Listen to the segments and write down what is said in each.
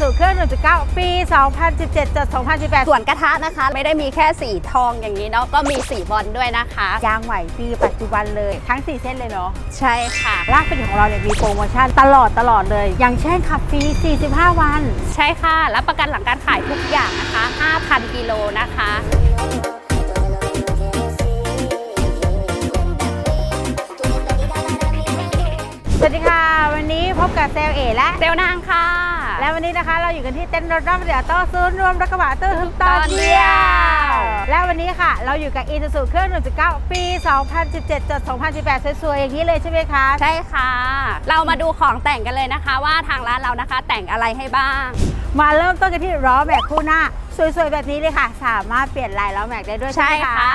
Isuzu เครื่อง 1.9 ปี 2017จด2018 ส่วนกระทะนะคะ ไม่ได้มีแค่สีทองอย่างนี้เนาะก็มีสีบอลด้วยนะคะ ยางใหม่ปีปัจจุบันเลยทั้ง 4 เส้นเลยเนาะใช่ค่ะรากเป็นของเราเนี่ยมีโปรโมชั่นตลอดตลอดเลย อย่างเช่นขับฟรี45 วัน ใช่ค่ะรับประกันหลังการขายทุกอย่างนะคะ 5,000กิโลนะคะสวัสดีค่ะ วันนี้พบกับเซลเอและเซลลนางค่ะ และวันนี้นะคะเราอยู่กันที่เต้นรถรับเสียโต้ศูนย์รวมรถกระบะตู้ทึกตอนเดียว และวันนี้ค่ะ เราอยู่กับ Isuzu เครื่อง 1.9 ปี 2017จด2018 สวยๆ อย่างนี้เลยใช่ไหมคะ ใช่ค่ะ เรามาดูของแต่งกันเลยนะคะ ว่าทางร้านเรานะคะแต่งอะไรให้บ้าง มาเริ่มต้นกันที่ล้อแม็กคู่หน้า สวยๆ แบบนี้เลยค่ะ สามารถเปลี่ยนลายล้อแม็กได้ด้วยใช่ใช่ไหมค่ะ คะ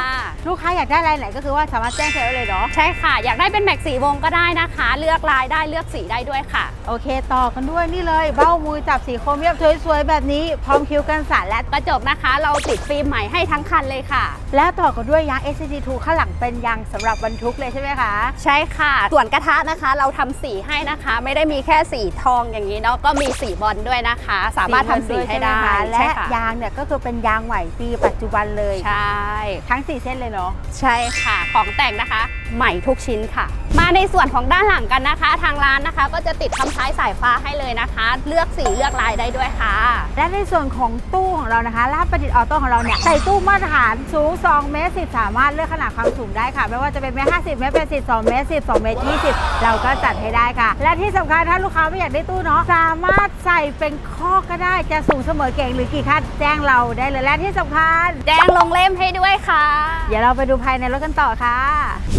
ลูกค้าอยากได้ลายไหนก็คือว่าสามารถแจ้งเซลล์เลยเนาะใช่ค่ะ อยากได้เป็นแม็กสีวงก็ได้นะคะ เลือกลายได้เลือกสีได้ด้วยค่ะ โอเค ต่อกันด้วยนี่เลย เบ้ามือจับสีโครเมียมสวยๆ แบบนี้พร้อมคิ้วกันสั่นและ กระจกนะคะ เราติดฟิล์มใหม่ให้ทั้งคันเลยค่ะ และต่อกันด้วยยาง SCT2 ข้างหลังเป็นยางสำหรับบรรทุกเลยใช่ไหมคะ ใช่ค่ะ ส่วนกระทะนะคะ เราทำสีให้นะคะ ไม่ได้มีแค่สีทองอย่างนี้เนาะก็มีสีบอลด้วยนะคะ สามารถทำสีให้ได้ใช่หมคะและใช่ค่ะ ยางเนี่ยก็คือเป็นยางใหม่ปีปัจจุบันเลย ใช่ ทั้ง 4 เส้นเลยเนาะ ใช่ค่ะ ของแต่งนะคะ ใหม่ทุกชิ้นค่ะ มาในส่วนของด้านหลังกันนะคะ ทางร้านนะคะ ก็จะติดคำท้ายสายฟ้าให้เลยนะคะ เลือกสีเลือกลายได้ด้วยค่ะ และในส่วนของตู้ของเรานะคะลาบประดิษฐ์ออโต้ของเราเนี่ยใส่ตู้มาตรฐานสูง 2 เมตร10 สามารถเลือกขนาดความสูงได้ค่ะ ไม่ว่าจะเป็นเมตร50 เมตร80 2เมตร10 2เมตร20 เราก็จัดให้ได้ค่ะ และที่สำคัญถ้าลูกค้าไม่อยากได้ตู้เนาะสามารถใส่เป็นข้อก็ได้จะสูงเสมอเก่งหรือกี่ขั้นแจ้งเราได้เลยและที่สำคัญแจ้งลงเล่มให้ด้วยค่ะ เดี๋ยวเราไปดูภายในรถกันต่อค่ะ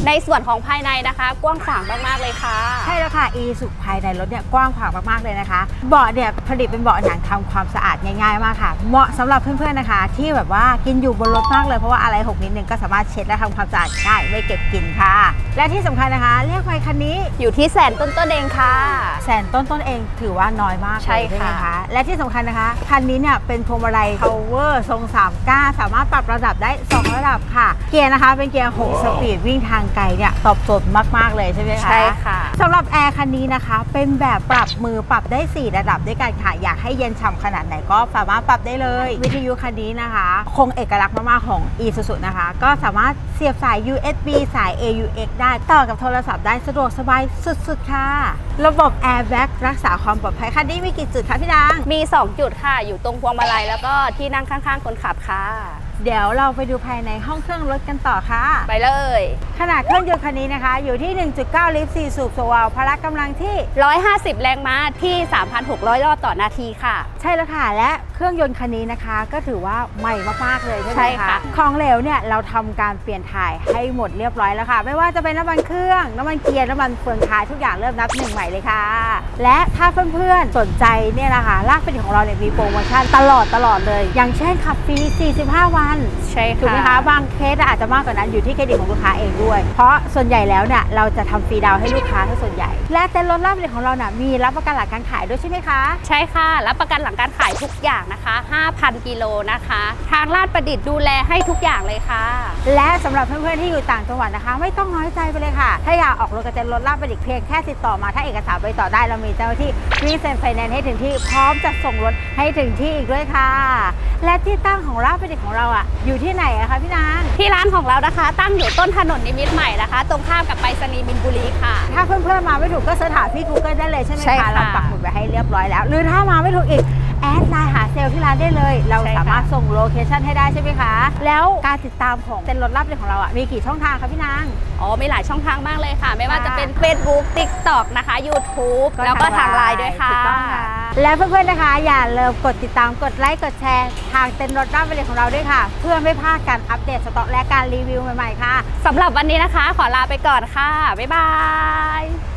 ในส่วนของภายในนะคะ กว้างขวางมากๆเลยค่ะ ใช่แล้วค่ะ อีสุภายในรถเนี่ยกว้างขวางมากๆเลยนะคะ เบาะเนี่ยผลิตเป็นเบาะหนังทำความสะอาดง่ายๆมากค่ะ เหมาะสำหรับเพื่อนๆนะคะ ที่แบบว่ากินอยู่บนรถมากเลยเพราะว่าอะไรหกนิดนึงก็สามารถเช็ดและทำความสะอาดได้ไม่เก็บกลิ่นค่ะ และที่สำคัญนะคะ เรียกไฟคันนี้อยู่ที่แสนต้นๆเองค่ะ แสนต้นๆเองถือว่าน้อยมากเลยใช่ใช่ไหมค่ะคะ และที่สำคัญนะคะคันนี้เนี่ยเป็นพวงมาลัย power ทรง3ก้าสามารถปรับระดับได้ 2 ระดับค่ะ เกียร์นะคะเป็นเกียร์ 6 สปีดวิ่งทางไกลเนี่ยตอบโจทย์มาก ๆ เลยใช่ไหมคะใช่ค่ะสำหรับแอร์คันนี้นะคะ เป็นแบบปรับมือปรับได้ 4 ระดับด้วยกันค่ะ อยากให้เย็นฉ่ำขนาดไหนก็สามารถปรับได้เลย วิทยุคันนี้นะคะ คงเอกลักษณ์มาก ๆ ของ Isuzu นะคะ ก็สามารถเสียบสาย USB สาย AUX ได้ต่อกับโทรศัพท์ได้สะดวกสบายสุด ๆ ค่ะ ระบบ Airbag รักษาความปลอดภัยคันนี้มีกี่จุดคะพี่นางมี 2 จุดค่ะ อยู่ตรงพวงมาลัยแล้วก็ที่นั่งข้าง ๆ คนขับค่ะ เดี๋ยวเราไปดูภายในห้องเครื่องรถกันต่อค่ะ ไปเลย ขนาดเครื่องยนต์คันนี้นะคะ อยู่ที่ 1.9 ลิตร 4 สูบสวาลพละกำลังที่ 150 แรงม้าที่ 3,600 รอบต่อนาทีค่ะ ใช่แล้วค่ะ และเครื่องยนต์คันนี้นะคะ ก็ถือว่าใหม่มากๆเลยใช่ไหมใช่คะค่ะของเหลวเนี่ยเราทำการเปลี่ยนถ่ายให้หมดเรียบร้อยแล้วค่ะ ไม่ว่าจะเป็นน้ำมันเครื่อง น้ำมันเกียร์น้ำมันเฟืองท้ายทุกอย่างเริ่มนับหนึ่งใหม่เลยค่ะ และถ้าเพื่อนๆสนใจเนี่ยนะคะลากเป็นของเราเนี่ยมีโปรโมชั่นตลอดตลอดเลย อย่างเช่นขับฟรี45 วันใช่ถูกไหมค่ะคะบางเคสอาจจะมากกว่านั้นอยู่ที่เครดิตของลูกค้าเองด้วย เพราะส่วนใหญ่แล้วเนี่ยเราจะทำฟรีดาวน์ให้ลูกค้าทั้งส่วนใหญ่ และเต็นท์รถลาบเรียของเราเนี่ยมีรับประกันหลังการขายด้วยใช่ไหมคะ ใช่ค่ะ รับประกันหลังการขายทุกอย่างนะคะ 5,000 กิโลนะคะ ทางลาดประดิษฐ์ดูแลให้ทุกอย่างเลยค่ะ และสำหรับเพื่อนๆที่อยู่ต่างจังหวัดนะคะ ไม่ต้องน้อยใจไปเลยค่ะ ถ้าอยากออกรถกับเต็นท์รถลาบประดิษฐ์เพียงแค่ติดต่อมาถ้าเอกสารไปต่อได้เรามีเจ้าหน้าที่รีเซนไฟแนนซ์ให้ถึงที่พร้อมจะส่งรถให้ถึงที่อีกด้วยค่ะ และที่ตั้งของลาบประดิษฐ์ของเราอะอยู่ที่ไหนอะคะพี่นางที่ร้านของเรานะคะ ตั้งอยู่ต้นถนนนิมิตรใหม่นะคะ ตรงข้ามกับไปรษณีย์มินบุรีค่ะ ถ้าเพื่อนๆมาไม่ถูกก็เสิร์ชหาพี่ Google ได้เลยใช่ไหมใช่คะค่ะ เราปักหมุดไว้ให้เรียบร้อยแล้ว หรือถ้ามาไม่ถูกอีกแอ ดไลน์หาเซลล์ที่ร้านได้เลย เราใช่ค่ะ สามารถส่งโลเคชั่นให้ได้ใช่ไหมคะ แล้วการติดตามของเต็นท์รถรับเรื่องของเราอะมีกี่ช่องทางคะพี่นาง อ๋อมีหลายช่องทางมากเลยค่ะ ไม่ว่าค่ะ จะเป็น Facebook TikTok นะคะ YouTube แล้วก็ทางไลน์ด้วยค่ะ ถูกต้องค่ะและเพื่อนๆนะคะ อย่าลืมกดติดตามกดไลค์กดแชร์ทางเต็นท์รถรับเรื่องของเราด้วยค่ะ เพื่อไม่พลาดการอัปเดตสต็อกและการรีวิวใหม่ๆค่ะ สำหรับวันนี้นะคะ ขอลาไปก่อนค่ะ บ๊ายบาย